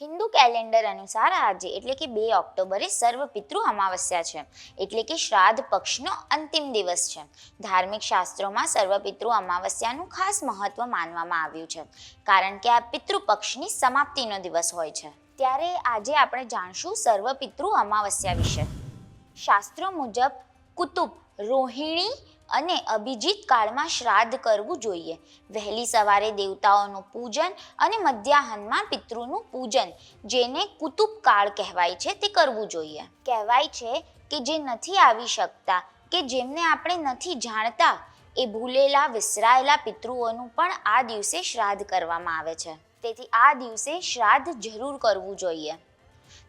Hindu calendar અનુસાર આજે, એટલે કે બે ઓક્ટોબરે સર્વ પિતૃ અમાવસ્યા છે. એટલે કે શ્રાદ્ધ પક્ષનો અંતિમ દિવસ છે. ધાર્મિક શાસ્ત્રોમાં સર્વ પિતૃ અમાવસ્યાનું ખાસ મહત્વ માનવામાં આવ્યું છે. કારણ કે આ પિતૃ પક્ષની સમાપ્તિનો દિવસ હોય છે. ત્યારે આજે આપણે જાણશું સર્વ પિતૃ અમાવસ્યા વિશે. શાસ્ત્રો મુજબ કુતુબ, રોહિણી અને અભિજીત કાળમાં શ્રાદ્ધ કરવું જોઈએ. વહેલી સવારે દેવતાઓનું પૂજન અને મધ્યાહનમાં પિતૃનું પૂજન, જેને કુતુબ કાળ કહેવાય છે, તે કરવું જોઈએ. કહેવાય છે કે જે નથી આવી શકતા, કે જેમને આપણે નથી જાણતા, એ ભૂલેલા, વિસરાયેલા પિતૃઓનું પણ આ દિવસે શ્રાદ્ધ કરવામાં આવે છે. તેથી આ દિવસે શ્રાદ્ધ જરૂર કરવું જોઈએ.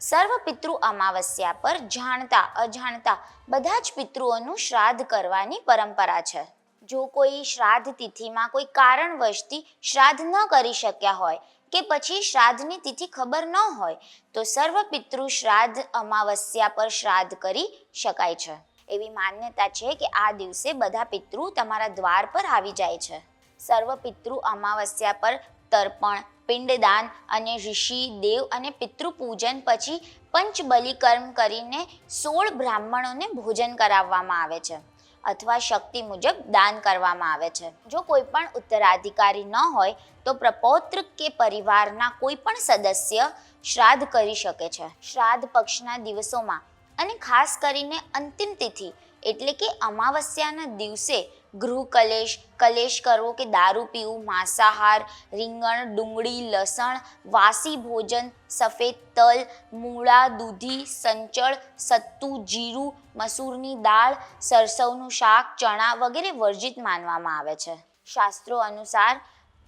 સર્વ પિતૃ અમાવસ્યા પર જાણતા, અજાણતા બધા જ પિતૃઓનું શ્રાદ્ધ કરવાની પરંપરા છે. જો કોઈ શ્રાદ્ધ તિથિમાં કોઈ કારણવશથી શ્રાદ્ધ ન કરી શક્યા હોય કે પછી શ્રાદ્ધની તિથિ ખબર ન હોય, તો સર્વ પિતૃ શ્રાદ્ધ અમાવસ્યા પર શ્રાદ્ધ કરી શકાય છે. એવી માન્યતા છે કે આ દિવસે બધા પિતૃ તમારા દ્વાર પર આવી જાય છે. સર્વ પિતૃ અમાવસ્યા પર તર્પણ પિંડદાન અને ઋષિ, દેવ અને પિતૃ પૂજન પછી પંચબલિકર્મ કરીને સોળ બ્રાહ્મણોને ભોજન કરાવવામાં આવે છે અથવા શક્તિ મુજબ દાન કરવામાં આવે છે. જો કોઈ પણ ઉત્તરાધિકારી ન હોય, તો પ્રપૌત્ર કે પરિવારના કોઈ પણ સદસ્ય શ્રાદ્ધ કરી શકે છે. શ્રાદ્ધ પક્ષના દિવસોમાં અને ખાસ કરીને અંતિમ તિથિ એટલે કે અમાવસ્યાના દિવસે ગૃહ કલેશ કલેશ કરવો કે દારૂ પીવું, માંસાહાર, રીંગણ, ડુંગળી, લસણ, વાસી ભોજન, સફેદ તલ, મૂળા, દૂધી, સંચળ, સત્તુ, જીરું, મસૂરની દાળ, સરસવનું શાક, ચણા વગેરે વર્જિત માનવામાં આવે છે. શાસ્ત્રો અનુસાર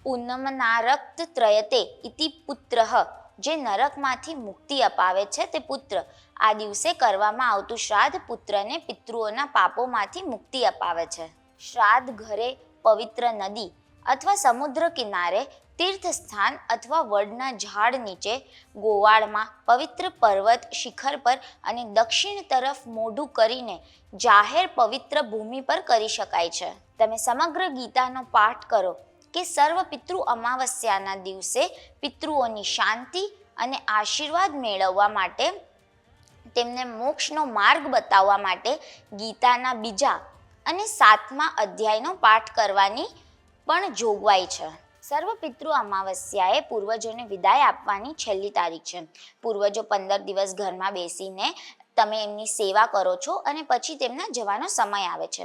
પૂનમનારક્ત ત્રયતે ઇતિ પુત્રઃ જે નરકમાંથી મુક્તિ અપાવે છે તે પુત્ર. આ દિવસે કરવામાં આવતું શ્રાદ્ધ પુત્રને પિતૃઓના પાપોમાંથી મુક્તિ અપાવે છે. શ્રાદ્ધ ઘરે પવિત્ર નદી અથવા સમુદ્ર કિનારે તીર્થ સ્થાન અથવા વડના ઝાડ નીચે, ગોવાળમાં પવિત્ર પર્વત શિખર પર અને દક્ષિણ તરફ મોઢું કરીને જાહેર પવિત્ર ભૂમિ પર કરી શકાય છે. તમે સમગ્ર ગીતાનો પાઠ કરો કે સર્વ પિતૃ અમાવસ્યાના દિવસે પિતૃઓની શાંતિ અને આશીર્વાદ મેળવવા માટે, તેમને મોક્ષનો માર્ગ બતાવવા માટે ગીતાના બીજા અને સાતમા અધ્યાયનો પાઠ કરવાની પણ જોગવાઈ છે. સર્વ પિતૃ અમાવસ્યાએ પૂર્વજોને વિદાય આપવાની છેલ્લી તારીખ છે. પૂર્વજો પંદર દિવસ ઘરમાં બેસીને તમે એમની સેવા કરો છો અને પછી તેમના જવાનો સમય આવે છે.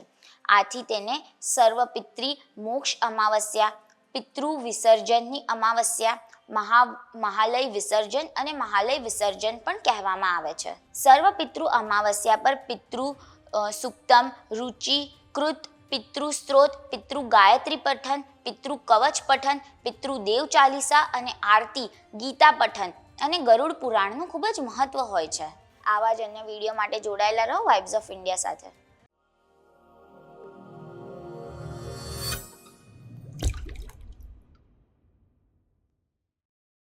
આથી તેને સર્વ પિતૃ મોક્ષ અમાવસ્યા, પિતૃ વિસર્જનની અમાવસ્યા મહા, મહાલય વિસર્જન અને મહાલય વિસર્જન પણ કહેવામાં આવે છે. સર્વ પિતૃ અમાવસ્યા પર પિતૃ સુક્તમ, રુચિ, કૃત, પિતૃ સ્ત્રોત, પિતૃ ગાયત્રી પઠન, પિતૃ કવચ પઠન, પિતૃ દેવ ચાલીસા અને આરતી, ગીતા પઠન અને ગરુડ પુરાણનું ખૂબ જ મહત્વ હોય છે. આવા જ અન્ય વીડિયો માટે જોડાયેલા રહો વાઇબ્સ ઓફ ઇન્ડિયા સાથે.